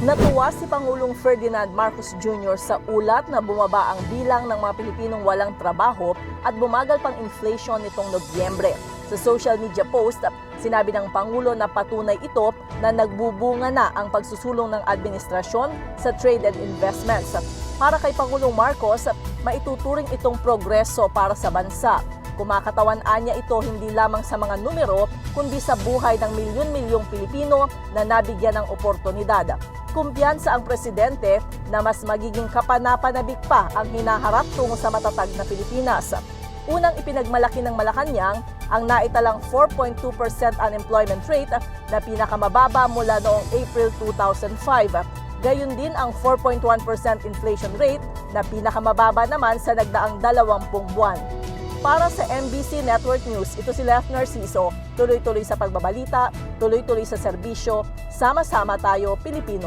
Natuwa si Pangulong Ferdinand Marcos Jr. sa ulat na bumaba ang bilang ng mga Pilipinong walang trabaho at bumagal pang inflation nitong Nobyembre. Sa social media post, sinabi ng Pangulo na patunay ito na nagbubunga na ang pagsusulong ng administrasyon sa trade and investments. Para kay Pangulong Marcos, maituturing itong progreso para sa bansa. Kumakatawan niya ito hindi lamang sa mga numero, kundi sa buhay ng milyon-milyong Pilipino na nabigyan ng oportunidad. Kumpiyansa ang presidente na mas magiging kapanapanabik pa ang hinaharap tungo sa matatag na Pilipinas. Unang ipinagmalaki ng Malacanang ang naitalang 4.2% unemployment rate na pinakamababa mula noong April 2005. Gayun din ang 4.1% inflation rate na pinakamababa naman sa nagdaang 20 buwan. Para sa MBC Network News, ito si Lef Narciso, tuloy-tuloy sa pagbabalita, tuloy-tuloy sa serbisyo, sama-sama tayo Pilipino.